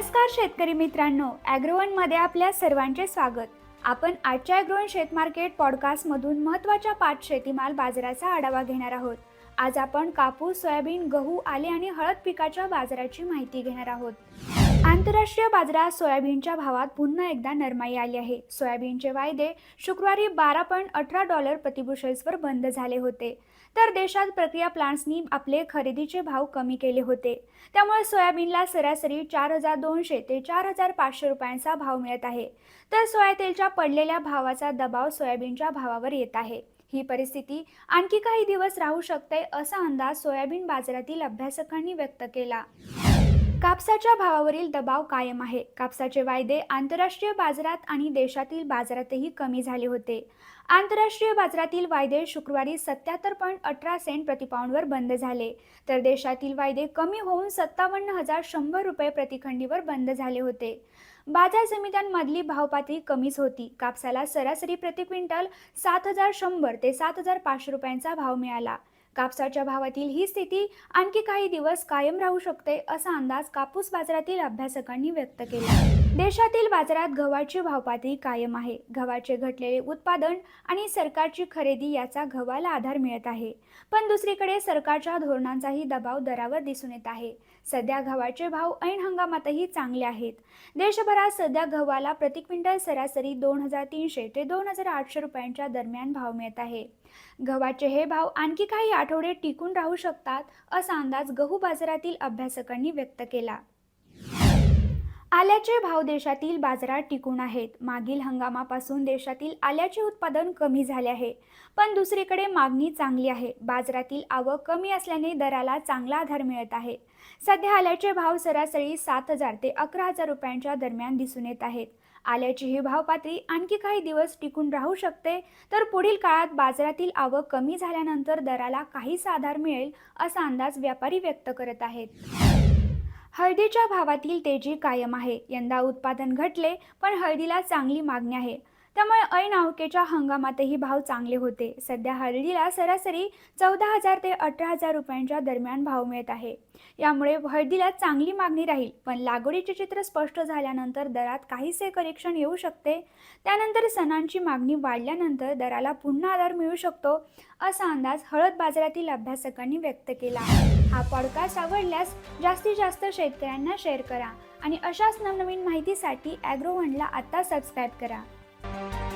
नमस्कार शेतकरी मित्रांनो ॲग्रोवनमध्ये आपल्या सर्वांचे स्वागत. आपण आजच्या ॲग्रोवन शेत मार्केट पॉडकास्टमधून महत्त्वाच्या पाच शेतीमाल बाजाराचा आढावा घेणार आहोत. आज आपण कापूस सोयाबीन गहू आले आणि हळद पिकाच्या बाजाराची माहिती घेणार आहोत. आंतरराष्ट्रीय बाजारात सोयाबीनच्या भावात पुन्हा एकदा नरमाई आली आहे. सोयाबीनचे वायदे शुक्रवारी बारा पॉईंट अठरा डॉलर प्रतिबुशेल्सवर बंद झाले होते. तर देशात प्रक्रिया प्लांट्सनी आपले खरेदीचे भाव कमी केले होते. त्यामुळे सोयाबीनला सरासरी चार हजार दोनशे ते चार हजार पाचशे रुपयांचा भाव मिळत आहे. तर सोयातेलच्या पडलेल्या भावाचा दबाव सोयाबीनच्या भावावर येत आहे. ही परिस्थिती आणखी काही दिवस राहू शकते असा अंदाज सोयाबीन बाजारातील अभ्यासकांनी व्यक्त केला. कापसाच्या भावावरील दबाव कायम आहे. कापसाचे वायदे आंतरराष्ट्रीय बाजारात आणि देशातील बाजारातही कमी झाले होते. आंतरराष्ट्रीय बाजारातील वायदे शुक्रवारी सत्याहत्तर पॉईंट अठरा सेंट प्रतिपाऊंडवर बंद झाले. तर देशातील वायदे कमी होऊन सत्तावन्न हजार शंभर रुपये प्रतिखंडीवर बंद झाले होते. बाजार समित्यांमधली भावपातळी कमीच होती. कापसाला सरासरी प्रति क्विंटल सात हजार शंभर ते सात हजार पाचशे रुपयांचा भाव मिळाला. कापसाच्या भावातील ही स्थिती आणखी काही दिवस कायम राहू शकते असा अंदाज कापूस बाजारातील अभ्यासकांनी व्यक्त केला. देशातील बाजारात गव्हाची भावपातळी कायम आहे. गव्हाचे घटलेले उत्पादन आणि सरकारची खरेदी याचा गव्हाला आधार मिळत आहे. पण दुसरीकडे सरकारच्या धोरणांचाही दबाव दरावर दिसून येत आहे. सध्या गव्हाचे भाव ऐन हंगामातही चांगले आहेत. देशभरात सध्या गव्हाला प्रति क्विंटल सरासरी दोन हजार तीनशे ते दोन हजार आठशे रुपयांच्या दरम्यान भाव मिळत आहे. गव्हाचे हे भाव आणखी काही आठवडे टिकून राहू शकतात असा अंदाज गहू बाजारातील अभ्यासकांनी व्यक्त केला. आल्याचे भाव देशातील बाजारात टिकून आहेत. मागील हंगामापासून देशातील आल्याचे उत्पादन कमी झाले आहे. पण दुसरीकडे मागणी चांगली आहे. बाजारातील आवक कमी असल्याने दराला चांगला आधार मिळत आहे. सध्या आल्याचे भाव सरासरी सात हजार ते अकरा हजार रुपयांच्या दरम्यान दिसून येत आहेत. आल्याची ही भाव पातळी आणखी काही दिवस टिकून राहू शकते तर पुढील काळात बाजारातील आवक कमी झाल्यानंतर दराला काहीच आधार मिळेल असा अंदाज व्यापारी व्यक्त करत आहेत. हळदीच्या भावातील तेजी कायम आहे. यंदा उत्पादन घटले पण हळदीला चांगली मागणी आहे. त्यामुळे ऐन अवकेच्या हंगामातही भाव चांगले होते. सध्या हळदीला सरासरी चौदा हजार ते अठरा हजार रुपयांच्या दरम्यान भाव मिळत आहे. यामुळे हळदीला चांगली मागणी राहील पण लागवडीचे चित्र स्पष्ट झाल्यानंतर दरात काहीसे करेक्शन येऊ शकते. त्यानंतर सणांची मागणी वाढल्यानंतर दराला पुन्हा आधार मिळू शकतो असा अंदाज हळद बाजारातील अभ्यासकांनी व्यक्त केला. हा पॉडकास्ट आवडल्यास जास्तीत जास्त शेतकऱ्यांना शेअर करा आणि अशाच नवनवीन माहितीसाठी ॲग्रोवनला आत्ता सबस्क्राईब करा. Thank you.